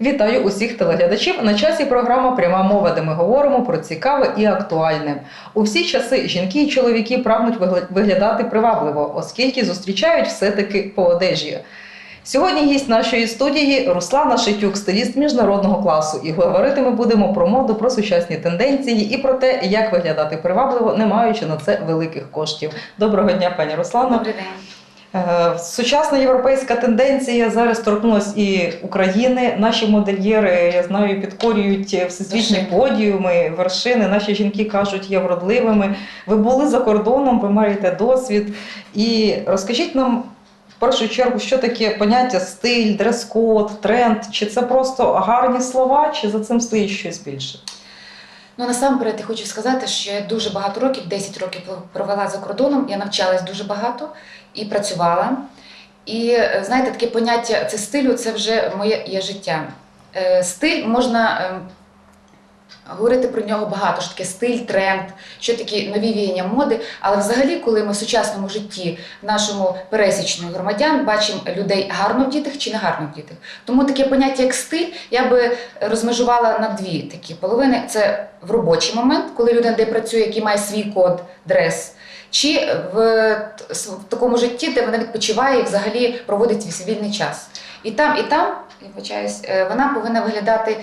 Вітаю усіх телеглядачів. На часі програма Пряма мова, де ми говоримо про цікаве і актуальне. У всі часи жінки і чоловіки прагнуть вигля- виглядати привабливо, оскільки зустрічають все-таки по одежі. Сьогодні гість нашої студії Руслана Шитюк, стиліст міжнародного класу. І говорити ми будемо про моду, про сучасні тенденції і про те, як виглядати привабливо, не маючи на це великих коштів. Доброго дня, пані Руслано. Добрий день. Е, Сучасна європейська тенденція зараз торкнулась і України. Наші модельєри, я знаю, підкорюють всесвітні Вершини. подіуми, вершини. Наші жінки кажуть, є вродливими. Ви були за кордоном, ви маєте досвід. І розкажіть нам в першу чергу, що таке поняття стиль, дрес-код, тренд. Чи це просто гарні слова, чи за цим стоїть щось більше? Ну насамперед я хочу сказати, що я дуже багато років, 10 років провела за кордоном. Я навчалась дуже багато і працювала. І е, знаєте, таке поняття це стилю, це вже моє є життя. Е, Стиль можна е, говорити про нього багато, що таке стиль, тренд, що такі нові віяння моди. Але взагалі, коли ми в сучасному житті нашому пересічних громадян бачимо людей гарно вдітих чи не гарно вдітих. Тому таке поняття, як стиль, я би розмежувала на дві такі половини: це в робочий момент, коли людина де працює, який має свій код, дрес. Чи в, в такому житті, де вона відпочиває і взагалі проводить свій вільний час. І там, і там, я вибачаюсь, е, вона повинна виглядати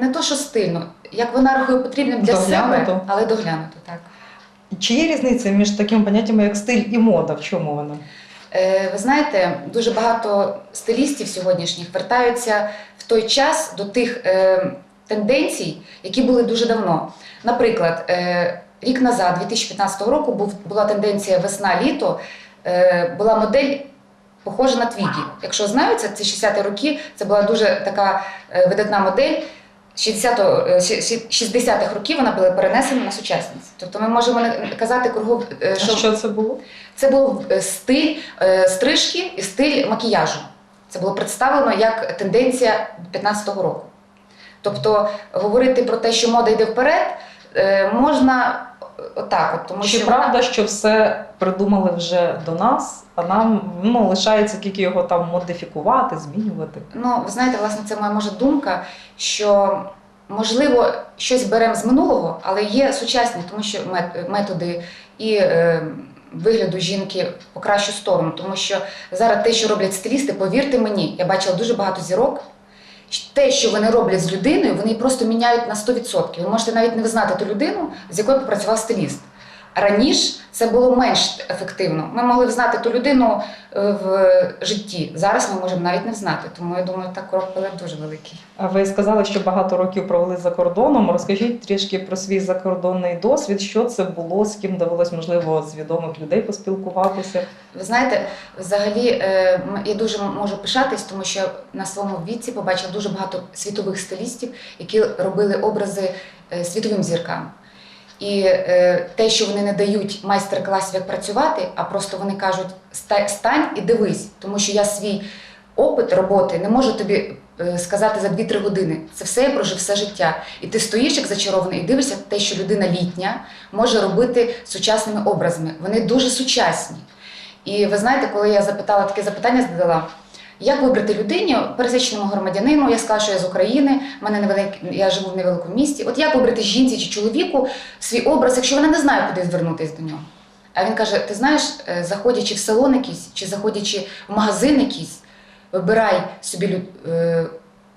не то, що стильно, як вона рахує потрібним для Доглянуто. себе, але доглянуто, так. Чи є різниця між такими поняттями, як стиль і мода? В чому вона? Е, Ви знаєте, дуже багато стилістів сьогоднішніх вертаються в той час до тих е, тенденцій, які були дуже давно. Наприклад, е, рік назад, 2015 року, був, була тенденція весна-літо, е, була модель. Похожа на твігі. Якщо знаються, це 60-ті роки, це була дуже така е, видатна модель. 60-го, е, 60-х років вона була перенесена на сучасність. Тобто ми можемо казати кругом, е, А що що це було? це був стиль стрижки і стиль макіяжу. Це було представлено як тенденція 15-го року. Тобто говорити про те, що мода йде вперед, можна отак, от, тому Чи що правда, що все придумали вже до нас, а нам ну, лишається тільки його там модифікувати, змінювати? Ну, ви знаєте, власне, це моя може думка, що можливо щось беремо з минулого, але є сучасні, тому що методи і е, вигляду жінки по кращу сторону. Тому що зараз те, що роблять стилісти, повірте мені, я бачила дуже багато зірок. Те, що вони роблять з людиною, вони просто міняють на 100%. Ви можете навіть не визнати ту людину, з якою попрацював стиліст. Раніше це було менш ефективно. Ми могли взнати ту людину е, в житті. Зараз ми можемо навіть не взнати. Тому я думаю, так крок вперед дуже великий. А ви сказали, що багато років провели за кордоном. Розкажіть трішки про свій закордонний досвід. Що це було, з ким довелось, можливо, з відомих людей поспілкуватися? Ви знаєте, взагалі е, я дуже можу пишатись, тому що на своєму віці побачила дуже багато світових стилістів, які робили образи е, світовим зіркам. І е, те, що вони не дають майстер-класів, як працювати, а просто вони кажуть «Ста- стань і дивись, тому що я свій опит роботи не можу тобі е, сказати за 2-3 години. Це все я прожив все життя. І ти стоїш як зачарований і дивишся те, що людина літня може робити сучасними образами. Вони дуже сучасні. І ви знаєте, коли я запитала таке запитання, задала. Як вибрати людині, пересічному громадянину, я скажу, що я з України, мене невелик, я живу в невеликому місті. От як вибрати жінці чи чоловіку свій образ, якщо вона не знає, куди звернутися до нього? А він каже: ти знаєш, е, заходячи в салон якийсь, чи заходячи в магазин якийсь, вибирай собі е,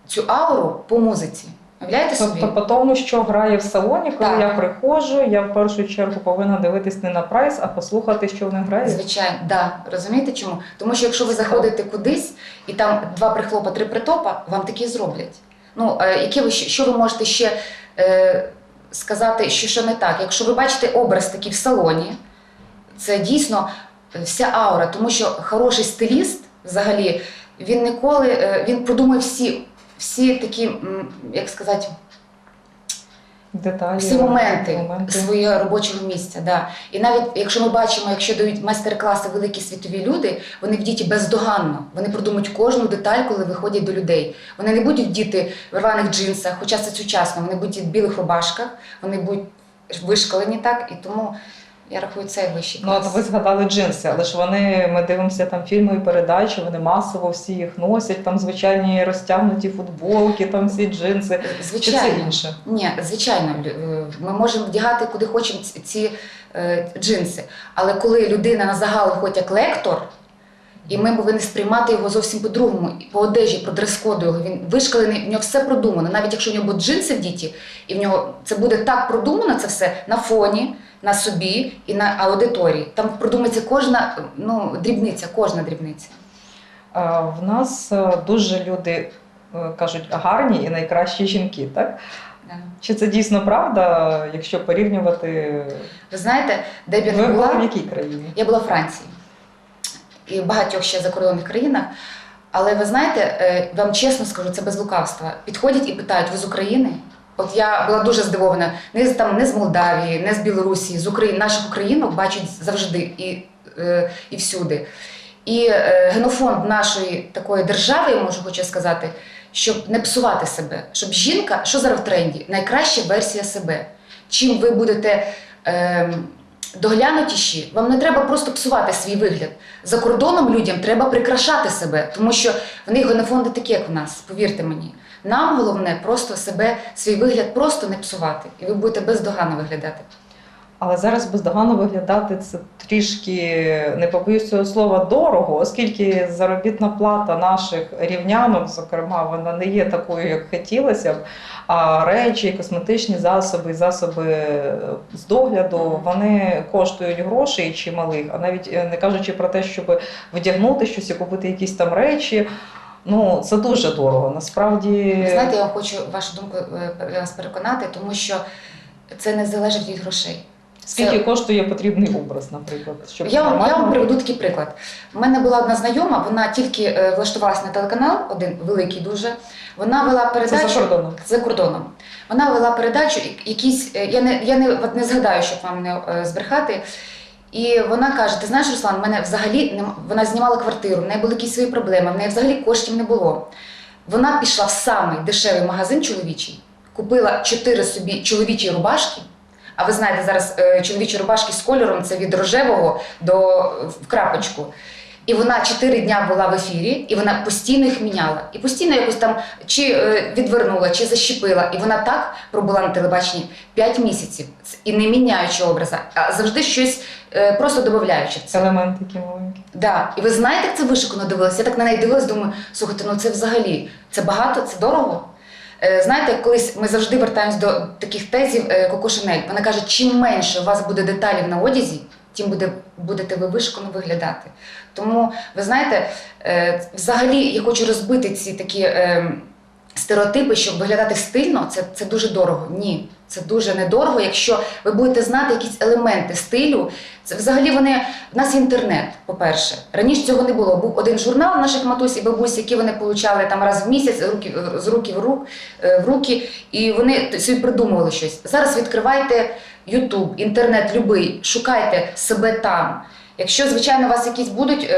цю ауру по музиці. Уявляєте собі? Тобто, по тому, що грає в салоні, коли Так. я приходжу, я в першу чергу повинна дивитись не на прайс, а послухати, що вони грають. Звичайно, да. Розумієте чому? Тому що якщо ви заходите кудись і там два прихлопа, три притопа, вам такі зроблять. Ну, е, які ви, що ви можете ще е, сказати, що, що не так? Якщо ви бачите образ такий в салоні, це дійсно е, вся аура, тому що хороший стиліст взагалі він ніколи е, він продумує всі, всі такі, як сказати, Деталі, всі моменти, моменти. свого робочого місця. Да. І навіть якщо ми бачимо, якщо дають майстер-класи великі світові люди, вони вдіті бездоганно. Вони продумують кожну деталь, коли виходять до людей. Вони не будуть вдіти в рваних джинсах, хоча це сучасно, вони будуть в білих рубашках, вони будуть вишкалені так. І тому Я рахую цей вищий Ну, от ви згадали джинси, але ж вони, ми дивимося там фільми і передачі, вони масово всі їх носять, там звичайні розтягнуті футболки, там всі джинси. Чи це Звичайно. інше? Ні, звичайно, е, ми можемо вдягати куди хочемо ці, ці е, джинси. Але коли людина на загал хоч як лектор, і ми повинні сприймати його зовсім по-другому, по одежі, по дрес-коду його. Він вишкалений, в нього все продумано. Навіть якщо в нього будуть джинси вдіті, і в нього це буде так продумано, це все на фоні, на собі і на аудиторії. Там продумається кожна ну, дрібниця, кожна дрібниця. В нас е, дуже люди е, кажуть гарні і найкращі жінки, так? Чи це дійсно правда, якщо порівнювати Ви знаєте, де б я ви не були була, в якій країні? Я була в Франції і в багатьох ще закордонних країнах. Але ви знаєте, е, вам чесно скажу, це без лукавства. Підходять і питають, ви з України? От я була дуже здивована. Не з там не з Молдавії, не з Білорусі, з України наших українок бачать завжди і, е, і всюди. І е, генофонд нашої такої держави, я можу хочу сказати, щоб не псувати себе, щоб жінка, що зараз в тренді, найкраща версія себе. Чим ви будете ем, доглянутіші, вам не треба просто псувати свій вигляд. За кордоном людям треба прикрашати себе, тому що в них генофонди такі, як в нас, повірте мені. Нам головне просто себе, свій вигляд просто не псувати, і ви будете бездоганно виглядати. Але зараз бездоганно виглядати це трішки, не побоюсь цього слова, дорого, оскільки заробітна плата наших рівнянок, зокрема, вона не є такою, як хотілося б. А речі, косметичні засоби, засоби е, з догляду, вони коштують грошей чи малих, а навіть е, не кажучи про те, щоб вдягнути щось і купити якісь там речі. Ну, це дуже дорого. Насправді Ви знаєте, я хочу вашу думку е, вас переконати, тому що це не залежить від грошей. Скільки Це- коштує потрібний образ, наприклад, щоб Я вам, я вам приведу такий приклад. У мене була одна знайома, вона тільки е, влаштувалася на телеканал, один великий дуже. Вона вела передачу за кордоном. за кордоном. Вона вела передачу, і- якісь, е, я не, я не, от не згадаю, щоб вам не е, збрехати. І вона каже: Ти знаєш, Руслан, в мене взагалі нема- вона знімала квартиру, в неї були якісь свої проблеми, в неї взагалі коштів не було. Вона пішла в самий дешевий магазин чоловічий, купила чотири собі чоловічі рубашки. А ви знаєте, зараз е, чоловічі рубашки з кольором це від рожевого до в крапочку. І вона чотири дня була в ефірі, і вона постійно їх міняла. І постійно якось там чи е, відвернула, чи защепила. І вона так пробула на телебаченні 5 місяців. І не міняючи образа, а завжди щось е, просто додаючи це. Елемент такий маленький. Да. І ви знаєте, як це вишикано дивилася? Я так на неї дивилась, думаю, слухайте, ну це взагалі це багато, це дорого. Е, Знаєте, колись ми завжди вертаємось до таких тезів е, Коко Шанель. Вона каже, чим менше у вас буде деталів на одязі, тим буде, будете ви вишукано виглядати. Тому, ви знаєте, е, взагалі я хочу розбити ці такі е, стереотипи, щоб виглядати стильно, це, це дуже дорого. Ні, це дуже недорого, якщо ви будете знати якісь елементи стилю. Це взагалі вони в нас інтернет, по-перше. Раніше цього не було. Був один журнал наших матусь і бабусь, які вони получали там раз в місяць руки, з руки в, рук, е, в руки, і вони собі придумували щось. Зараз відкривайте YouTube, інтернет любий, шукайте себе там. Якщо, звичайно, у вас якісь будуть.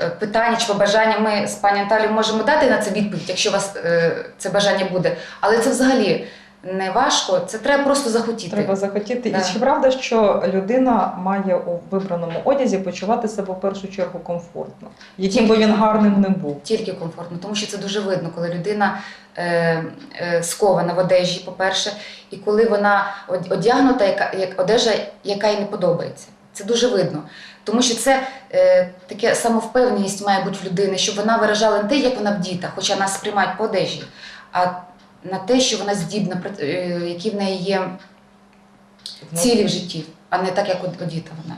Е, Питання чи побажання ми з пані Наталією можемо дати на це відповідь, якщо у вас е, це бажання буде. Але це взагалі не важко, це треба просто захотіти. Треба захотіти. Да. І чи правда, що людина має у вибраному одязі почувати себе в першу чергу комфортно, яким би він гарним не був? Тільки комфортно, тому що це дуже видно, коли людина е, е, скована в одежі, по-перше, і коли вона одягнута, яка, як одежа, яка їй не подобається. Це дуже видно. Тому що це е, таке самовпевненість має бути в людини, щоб вона виражала не те, як вона вдіта, хоча нас сприймають по одежі, а на те, що вона здібна, е, які в неї є цілі в житті, а не так, як од- одіта вона.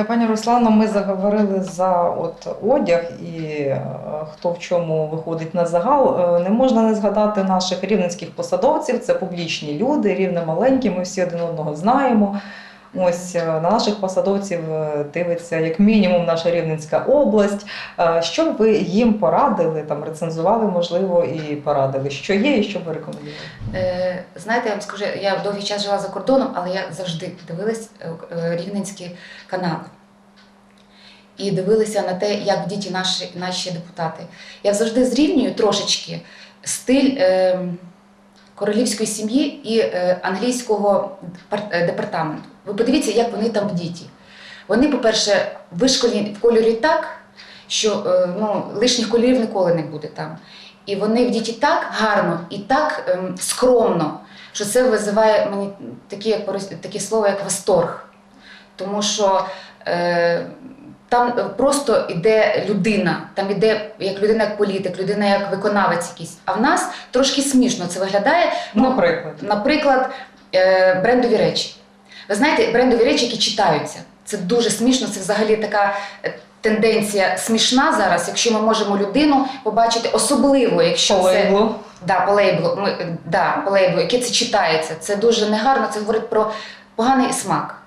Е, Пані Руслано, ми заговорили за от одяг і е, хто в чому виходить на загал. Е, Не можна не згадати наших рівненських посадовців. Це публічні люди, рівне маленькі. Ми всі один одного знаємо. Ось е, на наших посадовців е, дивиться як мінімум наша Рівненська область. Е, Що б ви їм порадили, там рецензували, можливо, і порадили, що є, і що ви рекомендували? Е, знаєте, я вам скажу, я довгий час жила за кордоном, але я завжди дивилась рівненські канали. І дивилася на те, як діти наші, наші депутати. Я завжди зрівнюю трошечки стиль е, королівської сім'ї і е, англійського е, департаменту. Ви подивіться, як вони там діті. Вони, по-перше, вишколені в кольорі так, що е, ну, лишніх кольорів ніколи не буде там. І вони в діті так гарно і так ем, скромно, що це визиває мені такі, як, такі слова, як восторг. Тому що е, там е, просто іде людина, там іде як людина, як політик, людина як виконавець якийсь. А в нас трошки смішно це виглядає. Ну, Наприклад. Наприклад, е, брендові речі. Ви знаєте, брендові речі, які читаються. Це дуже смішно, це взагалі така е, тенденція смішна зараз, якщо ми можемо людину побачити, особливо, якщо По це лейблу. да, по лейблу, ми, да, по лейблу, яке це читається. Це дуже негарно, це говорить про поганий смак.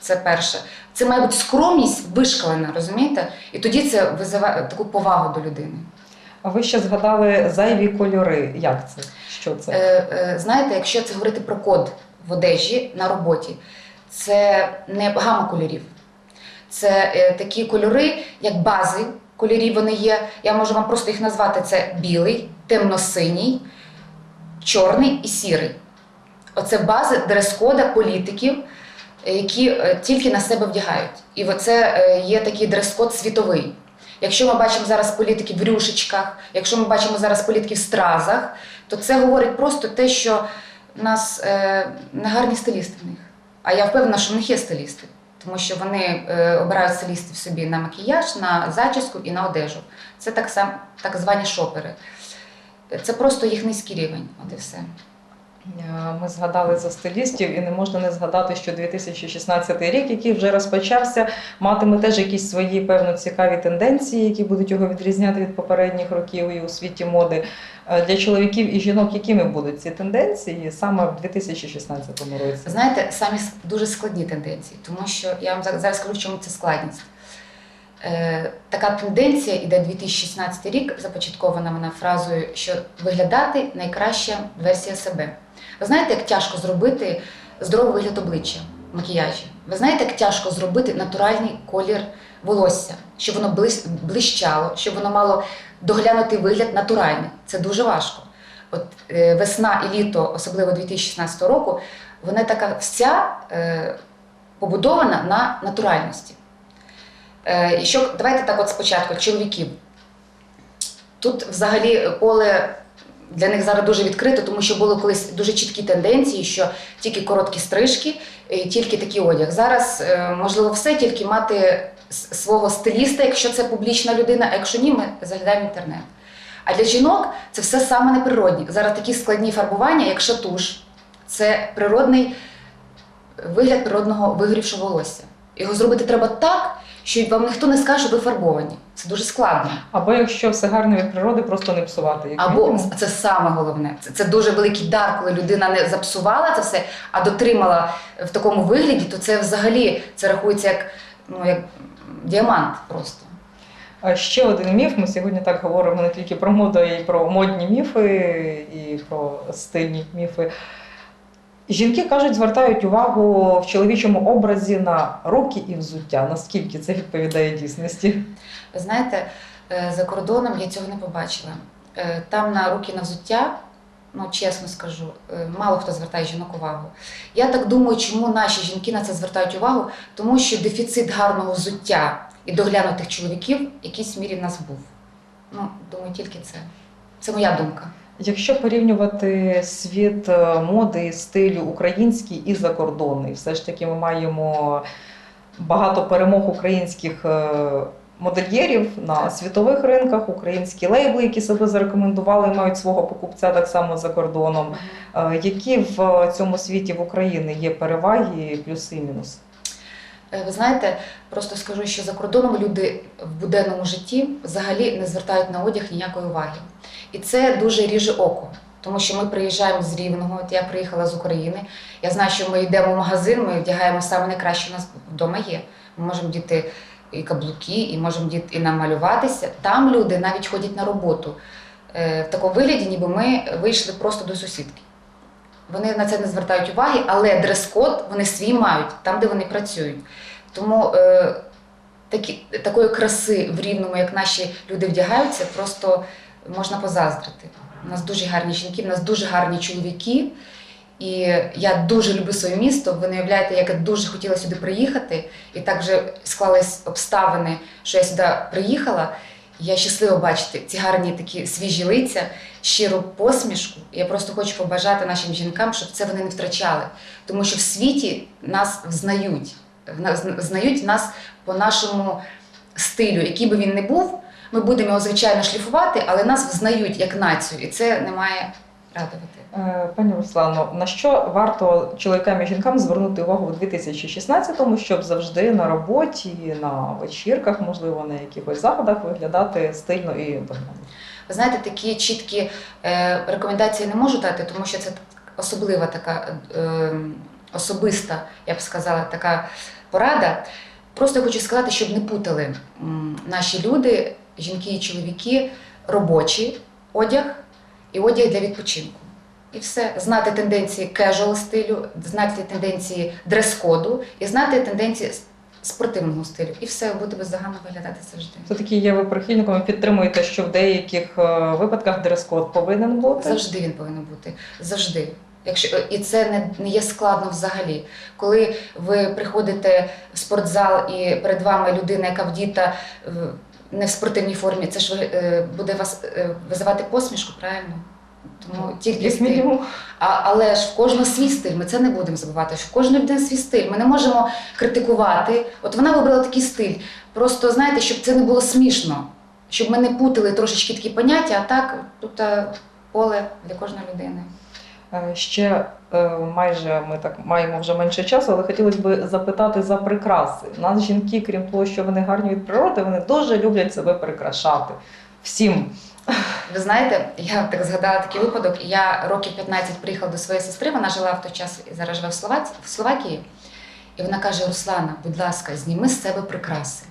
Це перше. Це має бути скромність вишкалена, розумієте? І тоді це визиває таку повагу до людини. А ви ще згадали зайві кольори. Як це? Що це? Е, е, знаєте, якщо це говорити про код в одежі на роботі, це не гама кольорів. Це е, такі кольори, як бази кольорів вони є. Я можу вам просто їх назвати: це білий, темно-синій, чорний і сірий. Оце бази дрес-кода політиків, які е, тільки на себе вдягають. І оце е, є такий дрес-код світовий. Якщо ми бачимо зараз політиків в рюшечках, якщо ми бачимо зараз політиків в стразах, то це говорить просто те, що в нас е, не гарні стилісти в них. А я впевнена, що в них є стилісти, тому що вони е, обирають стилістів собі на макіяж, на зачіску і на одежу. Це так, сам, так звані шопери. Це просто їх низький рівень, от і все. Е, Ми згадали за стилістів, і не можна не згадати, що 2016 рік, який вже розпочався, матиме теж якісь свої певно цікаві тенденції, які будуть його відрізняти від попередніх років і у світі моди. Е, Для чоловіків і жінок, якими будуть ці тенденції саме в 2016 році? Знаєте, самі дуже складні тенденції, тому що я вам зараз скажу, в чому це складність. Е, така тенденція іде 2016 рік, започаткована вона фразою, що виглядати найкраща версія себе. Ви знаєте, як тяжко зробити здоровий вигляд обличчя в макіяжі? Ви знаєте, як тяжко зробити натуральний колір волосся, щоб воно блищало, щоб воно мало доглянутий вигляд натуральний. Це дуже важко. От е, весна і літо, особливо 2016 року, вона така вся е, побудована на натуральності. Е, і що, давайте так от спочатку, чоловіків. Тут взагалі поле для них зараз дуже відкрите, тому що були колись дуже чіткі тенденції, що тільки короткі стрижки, і тільки такий одяг. Зараз е, можливо все, тільки мати свого стиліста, якщо це публічна людина, а якщо ні, ми заглядаємо інтернет. А для жінок це все саме неприродні. Зараз такі складні фарбування, як шатуш, це природний вигляд природного вигорівшого волосся. Його зробити треба так, що вам ніхто не скаже, що ви фарбовані. Це дуже складно. Або якщо все гарне від природи, просто не псувати. як Або мінімум. це саме головне. Це, це дуже великий дар, коли людина не запсувала це все, а дотримала в такому вигляді, то це взагалі це рахується як, ну, як діамант просто. А Ще один міф. Ми сьогодні так говоримо не тільки про моду, а й про модні міфи і про стильні міфи. Жінки кажуть, звертають увагу в чоловічому образі на руки і взуття. Наскільки це відповідає дійсності? Ви знаєте, е, за кордоном я цього не побачила. Е, Там на руки на взуття, ну чесно скажу, е, мало хто звертає жінок увагу. Я так думаю, чому наші жінки на це звертають увагу, тому що дефіцит гарного взуття і доглянутих чоловіків в якійсь мірі в нас був. Ну, думаю, тільки це. Це моя думка. Якщо порівнювати світ е, моди стилю український і закордонний, все ж таки ми маємо багато перемог українських е, модельєрів на світових ринках, українські лейбли, які себе зарекомендували, мають свого покупця так само за кордоном. Е, Які в цьому світі в Україні є переваги, плюси і мінуси? Е, Ви знаєте, просто скажу, що за кордоном люди в буденному житті взагалі не звертають на одяг ніякої уваги. І це дуже ріже око. Тому що ми приїжджаємо з Рівного, от я приїхала з України. Я знаю, що ми йдемо в магазин, ми вдягаємо саме найкраще, у нас вдома є. Ми можемо діти і каблуки, і можемо діти і намалюватися. Там люди навіть ходять на роботу е, в такому вигляді, ніби ми вийшли просто до сусідки. Вони на це не звертають уваги, але дрес-код вони свій мають там, де вони працюють. Тому е, такі, такої краси в рівному, як наші люди вдягаються, просто можна позаздрити. У нас дуже гарні жінки, у нас дуже гарні чоловіки. І я дуже люблю своє місто. Ви не уявляєте, як я дуже хотіла сюди приїхати. І так вже склались обставини, що я сюди приїхала. Я щаслива бачити ці гарні такі свіжі лиця, щиру посмішку. Я просто хочу побажати нашим жінкам, щоб це вони не втрачали. Тому що в світі нас взнають. Знають нас по нашому стилю, який би він не був. Ми будемо його, звичайно, шліфувати, але нас взнають як націю, і це не має радувати. Е, Пані Руслано, на що варто чоловікам і жінкам звернути увагу у 2016-му, щоб завжди на роботі, на вечірках, можливо, на якихось заходах виглядати стильно і доглянуто? Ви знаєте, такі чіткі е, рекомендації не можу дати, тому що це особлива така е, особиста, я б сказала, така порада. Просто хочу сказати, щоб не путали наші люди, жінки і чоловіки, робочий одяг і одяг для відпочинку. І все. Знати тенденції кежуал стилю, знати тенденції дрес-коду і знати тенденції спортивного стилю. І все, буде бездоганно виглядати завжди. Все-таки є ви прихильником і підтримуєте, що в деяких е, випадках дрес-код повинен бути. Завжди він повинен бути. Завжди. Якщо і це не, не є складно взагалі. Коли ви приходите в спортзал і перед вами людина, яка вдіта е, не в спортивній формі, це ж е, буде вас е, визивати посмішку, правильно? Тому тільки Як стиль. мінімум. А, але ж в кожного свій стиль, ми це не будемо забувати, що в кожної людини свій стиль. Ми не можемо критикувати. От вона вибрала такий стиль. Просто знаєте, щоб це не було смішно, щоб ми не путали трошечки такі поняття, а так тут е, поле для кожної людини. Ще майже ми так маємо вже менше часу, але хотілося б запитати за прикраси. У нас жінки, крім того, що вони гарні від природи, вони дуже люблять себе прикрашати. Всім. Ви знаєте, я так згадала такий випадок. Я років 15 приїхала до своєї сестри, вона жила в той час і зараз живе в, Словаці, в Словакії. І вона каже: Руслана, будь ласка, зніми з себе прикраси.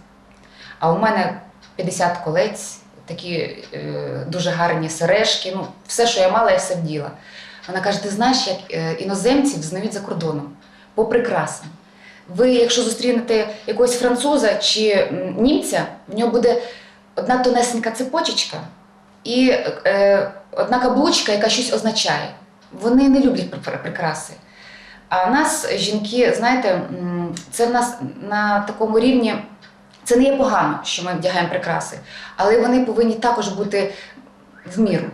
А у мене 50 колець, такі е, дуже гарні сережки, ну, все, що я мала, я все вділа. Вона каже: ти знаєш, як е, іноземців знають за кордоном по прикрасам. Ви, якщо зустрінете якогось француза чи німця, в нього буде одна тонесенька цепочечка і е, одна каблучка, яка щось означає. Вони не люблять прикраси. А в нас жінки, знаєте, це в нас на такому рівні. Це не є погано, що ми вдягаємо прикраси, але вони повинні також бути в міру.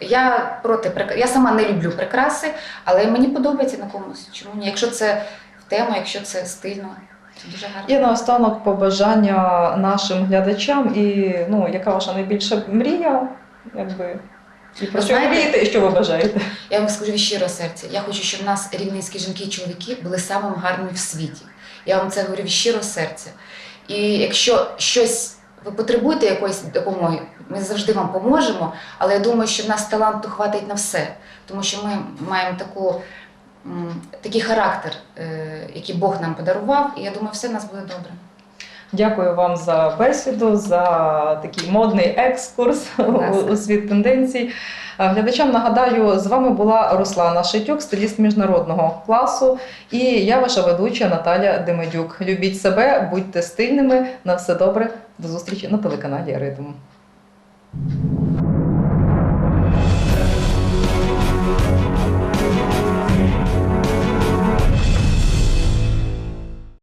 Я проти прик- Я сама не люблю прикраси, але мені подобається на комусь. Чому ні? Якщо це в тему, якщо це стильно, це дуже гарно. І наостанок побажання нашим глядачам. І ну, яка ваша найбільша мрія? Якби, і про що ви мрієте, і що ви бажаєте? Я вам скажу від щирого серця. Я хочу, щоб в нас рівненські жінки і чоловіки були самими гарними в світі. Я вам це говорю від щирого серця. І якщо щось ви потребуєте якоїсь допомоги, ми завжди вам поможемо. Але я думаю, що в нас таланту хватить на все, тому що ми маємо таку, такий характер, е, який Бог нам подарував, і я думаю, все в нас буде добре. Дякую вам за бесіду, за такий модний екскурс у, ласка. у світ тенденцій. Е, Глядачам нагадаю, з вами була Руслана Шитюк, стиліст міжнародного класу, і я ваша ведуча Наталя Демедюк. Любіть себе, будьте стильними. На все добре. До зустрічі на телеканалі Ритм.